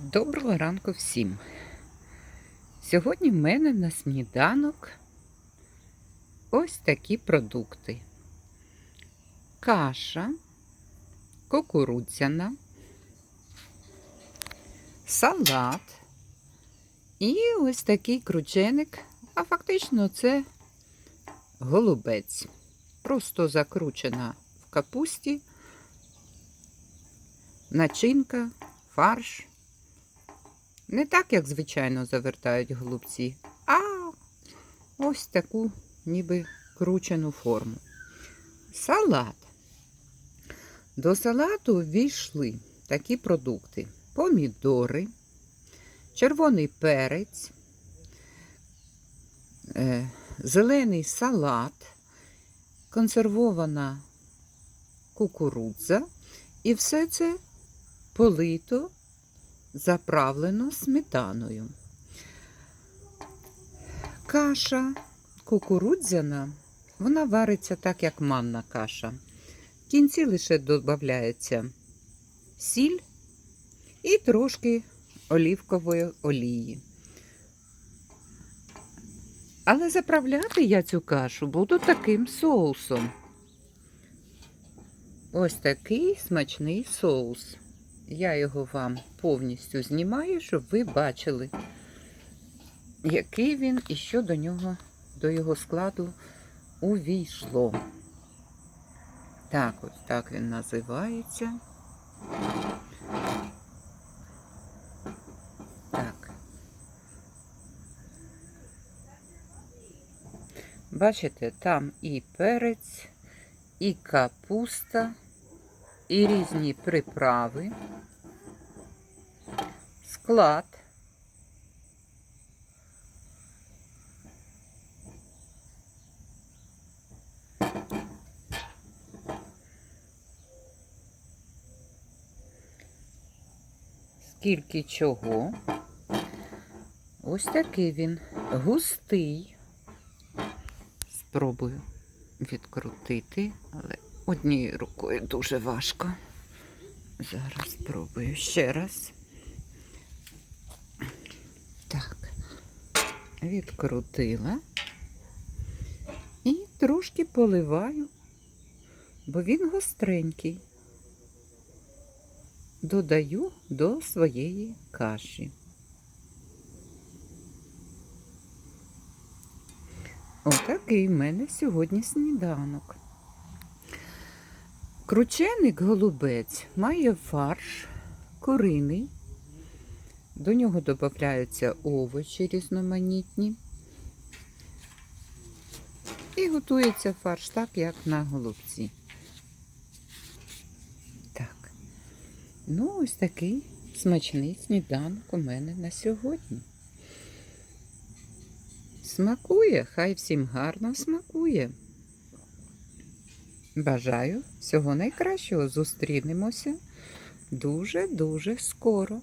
Доброго ранку всім. Сьогодні в мене на сніданок ось такі продукти. Каша кукурудзяна, салат і ось такий крученик, а фактично це голубець. Просто закручена в капусті, начинка, фарш. Не так, як звичайно завертають голубці, а ось таку ніби кручену форму. Салат. До салату ввійшли такі продукти: помідори, червоний перець, е, зелений салат, консервована кукурудза, і все це полито заправлено сметаною. Каша кукурудзяна, вона вариться так, як манна каша. В кінці лише додається сіль і трошки олівкової олії. Але заправляти я цю кашу буду таким соусом. Ось такий смачний соус. Я його вам повністю знімаю, щоб ви бачили, який він і що до нього, до його складу увійшло. Так, ось так він називається. Так. Бачите, там і перець, і капуста, і різні приправи, склад. Скільки чого. Ось такий він густий. Спробую відкрутити, але однією рукою дуже важко. Зараз спробую ще раз. Відкрутила і трошки поливаю, бо він гостренький. Додаю до своєї каші. Отакий в мене сьогодні сніданок. Крученик голубець має фарш куриний. До нього додаються овочі різноманітні. І готується фарш так, як на голубці. Так. Ну, ось такий смачний сніданок у мене на сьогодні. Смакує, хай всім гарно смакує. Бажаю всього найкращого. Зустрінемося дуже-дуже скоро.